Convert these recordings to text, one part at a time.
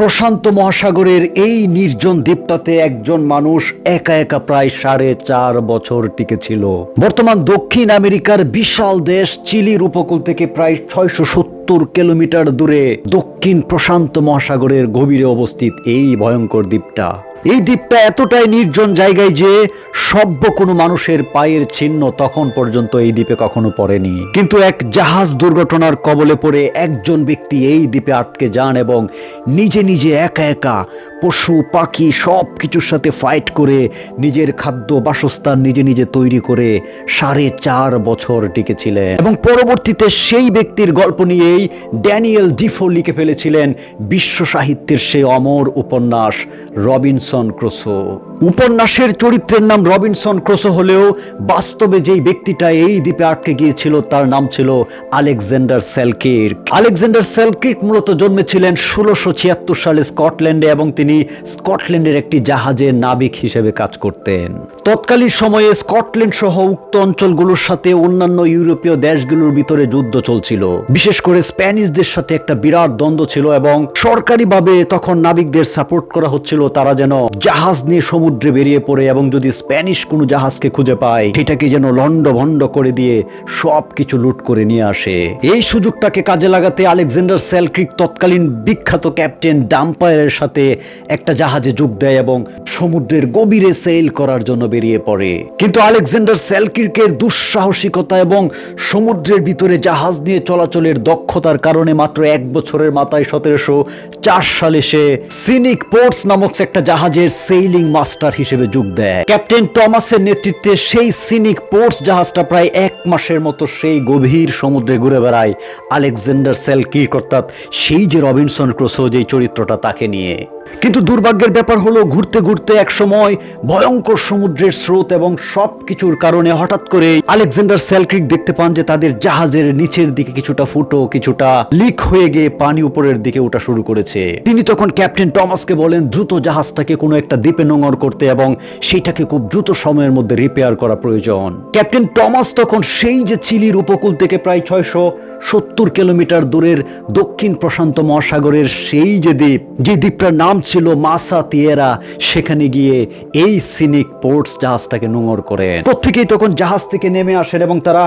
প্রশান্ত মহাসাগরের এই নির্জন দ্বীপটাতে একজন মানুষ একা একা প্রায় সাড়ে চার বছর টিকেছিল। বর্তমান দক্ষিণ আমেরিকার বিশাল দেশ চিলির উপকূল থেকে প্রায় ছয়শো সত্তর কিলোমিটার দূরে দক্ষিণ প্রশান্ত মহাসাগরের গভীরে অবস্থিত এই ভয়ঙ্কর দ্বীপটা। এই দ্বীপটা এতটাই নির্জন জায়গায় যে সভ্য কোনো মানুষের পায়ের চিহ্ন তখন পর্যন্ত এই দ্বীপে কখনো পড়েনি। কিন্তু এক জাহাজ দুর্ঘটনার কবলে পড়ে একজন ব্যক্তি এই দ্বীপে আটকে যান এবং নিজে নিজে একা একা পশু, পাখি সব কিছুর সাথে ফাইট করে নিজের খাদ্য বাসস্থান নিজে নিজে তৈরি করে সাড়ে চার বছর টিকেছিলেন। এবং পরবর্তীতে সেই ব্যক্তির গল্প নিয়েই ড্যানিয়েল ডিফো লিখে ফেলেছিলেন, বিশ্ব সাহিত্যের সেই অমর উপন্যাস রবিনসন ক্রোসো। উপন্যাসের চরিত্রের নাম রবিনসন ক্রোসো হলেও বাস্তবে যেই ব্যক্তিটা এই দ্বীপে আটকে গিয়েছিল, তার নাম ছিল আলেকজান্ডার সেলকির্ক। আলেকজান্ডার সেলকির্ক মূলত জন্মেছিলেন ষোলোশো ছিয়াত্তর সালে স্কটল্যান্ডে এবং তিনি স্কটল্যান্ডের একটি জাহাজের নাবিক হিসেবে কাজ করতেন। তৎকালীন সময়ে স্কটল্যান্ড সহ উক্ত অঞ্চলগুলোর সাথে অন্যান্য ইউরোপীয় দেশগুলোর ভিতরে যুদ্ধ চলছিল। বিশেষ করে স্প্যানিশদের সাথে একটা বিরাট দ্বন্দ্ব ছিল এবং সরকারিভাবে তখন নাবিকদের সাপোর্ট করা হচ্ছিল, তারা যেন জাহাজ নিয়ে সমুদ্রে বেরিয়ে পড়ে এবং যদি স্প্যানিশ কোনো জাহাজকে খুঁজে পায়, সেটাকে যেন লন্ড করে দিয়ে সব কিছু লুট করে নিয়ে আসে। এই সুযোগটাকে কাজে লাগাতে আলেকজান্ডার সেলক্রিক তৎকালীন বিখ্যাত ক্যাপ্টেন ডাম্পায়ারের সাথে একটা জাহাজে যোগ দেয় এবং সমুদ্রের গভীরে সেল করার জন্য বেরিয়ে পড়ে। কিন্তু আলেকজান্ডার সেলকির্কের দুঃসাহসিকতা এবং সমুদ্রের ভিতরে জাহাজ নিয়ে চলাচলের দক্ষতার কারণে মাত্র এক বছরের মাথায় সতেরোশো চার সালে সে সিনিক পোর্টস নামক একটা জাহাজের সেইলিং মাস্টার হিসেবে যোগ দেয়। ক্যাপ্টেন টমাসের নেতৃত্বে সেই সিনিক পোর্টস জাহাজটা প্রায় এক মাসের মতো সেই গভীর সমুদ্রে ঘুরে বেড়ায়। আলেকজান্ডার সেলকির্ক অর্থাৎ সেই যে রবিনসন ক্রোসো যে চরিত্রটা তাকে নিয়ে। কিন্তু দুর্ভাগ্যের ব্যাপার হলো ঘুরতে ঘুরতে এক সময় ভয়ঙ্কর সমুদ্রের স্রোত এবং সব কিছুর কারণে হঠাৎ করে আলেকজান্ডার সেলক্রিক দেখতে পান যে তাদের জাহাজের নিচের দিকে কিছুটা ফুটো, কিছুটা লিক হয়ে গিয়ে পানি উপরের দিকে ওঠা শুরু করেছে। তিনি তখন ক্যাপ্টেন টমাসকে বলেন, দ্রুত জাহাজটাকে কোনো একটা দ্বীপে নোঙর করতে এবং সেইটাকে খুব দ্রুত সময়ের মধ্যে রিপেয়ার করা প্রয়োজন। ক্যাপ্টেন টমাস তখন সেই যে চিলির উপকূল থেকে প্রায় ছয়শো সত্তর কিলোমিটার দূরের দক্ষিণ প্রশান্ত মহাসাগরের সেই যে দ্বীপ, যে দ্বীপটার নাম ছিল মাসা তিয়েরা, সেখানে গিয়ে এই সিনিক পোর্টস জাহাজটাকে নোংর করেন। প্রত্যেকেই তখন জাহাজ থেকে নেমে আসেন এবং তারা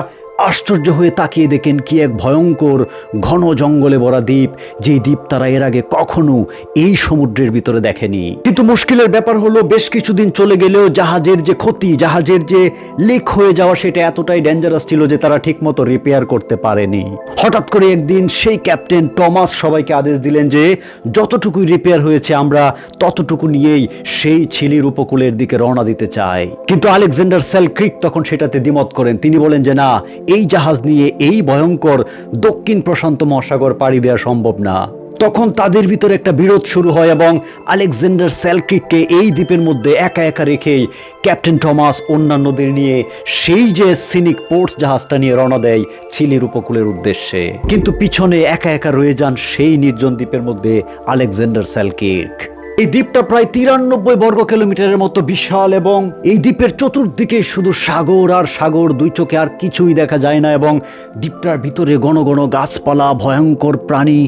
আশ্চর্য হয়ে তাকিয়ে দেখেন কি এক ভয়ঙ্কর ঘন জঙ্গলে ভরা দ্বীপ, যেই দ্বীপ তারা এর আগে কখনো এই সমুদ্রের ভিতরে দেখেনি। কিন্তু মুশকিলের ব্যাপার হলো, বেশ কিছুদিন চলে গেলেও জাহাজের যে ক্ষতি, জাহাজের যে লিক হয়ে যাওয়া, সেটা এতটাই ডেঞ্জারাস ছিল যে তারা ঠিকমতো রিপেয়ার করতে পারেনি। হঠাৎ করে একদিন সেই ক্যাপ্টেন টমাস সবাইকে আদেশ দিলেন যে যতটুকু রিপেয়ার হয়েছে, আমরা ততটুকু নিয়েই সেই ছিলির উপকূলের দিকে রওনা দিতে চাই। কিন্তু আলেকজান্ডার সেলক্রিক তখন সেটাতে দ্বিমত করেন। তিনি বলেন যে, না এই জাহাজ নিয়ে এই ভয়ঙ্কর দক্ষিণ প্রশান্ত মহাসাগর পাড়ি দেওয়া সম্ভব না। তখন তাদের ভিতরে একটা বিরোধ শুরু হয় এবং আলেকজান্ডার সেলক্রিককে এই দ্বীপের মধ্যে একা একা রেখেই ক্যাপ্টেন টমাস অন্যান্যদের নিয়ে সেই যে সিনিক পোর্টস জাহাজটা নিয়ে রওনা দেয় চিলির উপকূলের উদ্দেশ্যে। কিন্তু পিছনে একা একা রয়ে যান সেই নির্জন দ্বীপের মধ্যে আলেকজান্ডার সেলকির্ক। এই দ্বীপটা প্রায় তিরানব্বই বর্গ কিলোমিটারের মতো বিশাল এবং এই দ্বীপের চতুর্দিকে শুধু সাগর আর সাগর, দুই চোখে আর কিছুই দেখা যায় না এবং দ্বীপটার ভিতরে ঘন ঘন গাছপালা, ভয়ঙ্কর প্রাণী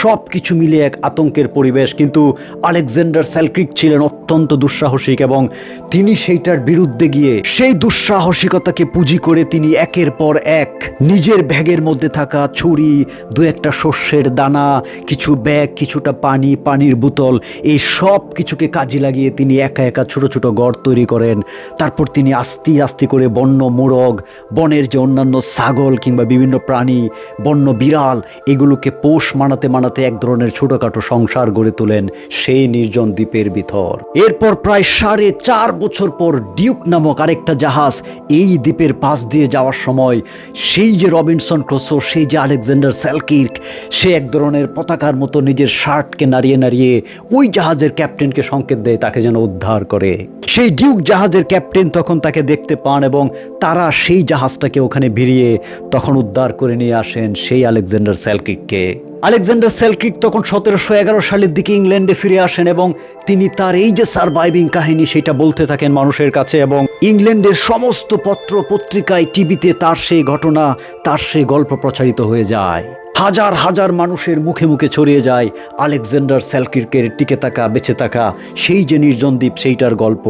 সব কিছু মিলে এক আতঙ্কের পরিবেশ। কিন্তু আলেকজান্ডার স্যালক্রিক ছিলেন অত্যন্ত দুঃসাহসিক এবং তিনি সেইটার বিরুদ্ধে গিয়ে সেই দুঃসাহসিকতাকে পুঁজি করে তিনি একের পর এক নিজের ব্যাগের মধ্যে থাকা ছুরি, দু একটা শস্যের দানা, কিছু ব্যাগ, কিছুটা পানি, পানির বোতল, এই সব কিছুকে কাজে লাগিয়ে তিনি একা একা ছোট ছোট গড় তৈরি করেন। তারপর তিনি আস্তে আস্তে করে বন্য মোরগ, বনের যে অন্যান্য ছাগল কিংবা বিভিন্ন প্রাণী, বন্য বিড়াল, এগুলোকে পোষ মানাতে মানাতে এক ধরনের ছোটোখাটো সংসার গড়ে তোলেন সেই নির্জন দ্বীপের ভিতর। এরপর প্রায় সাড়ে চার বছর পর ডিউক নামক আরেকটা জাহাজ এই দ্বীপের পাশ দিয়ে যাওয়ার সময় সেই যে রবিনসন ক্রোসো, সেই যে আলেকজান্ডার স্যালকির্ক সে এক ধরনের পতাকার মতো নিজের শার্টকে নাড়িয়ে নাড়িয়ে ওই জাহাজের ক্যাপ্টেনকে সংকেত দেয়, তাকে যেন উদ্ধার করে। সেই ডিউক জাহাজের ক্যাপ্টেন তখন তাকে দেখতে পান এবং তারা সেই জাহাজটাকে ওখানে ভিড়িয়ে তখন উদ্ধার করে নিয়ে আসেন সেই আলেকজান্ডার স্যালকিককে আলেকজান্ডার সেলক্রিক তখন সতেরোশো এগারো সালের দিকে ইংল্যান্ডে ফিরে আসেন এবং তিনি তার এই যে সার্ভাইভিং কাহিনী, সেটা বলতে থাকেন মানুষের কাছে এবং ইংল্যান্ডের সমস্ত পত্র পত্রিকায়, টিভিতে তার সেই ঘটনা, তার সেই গল্প প্রচারিত হয়ে যায়। হাজার হাজার মানুষের মুখে মুখে ছড়িয়ে যায় আলেকজান্ডার স্যালকিরকের টিকে থাকা, বেঁচে থাকা, সেই যে নির্জন দ্বীপ সেইটার গল্প।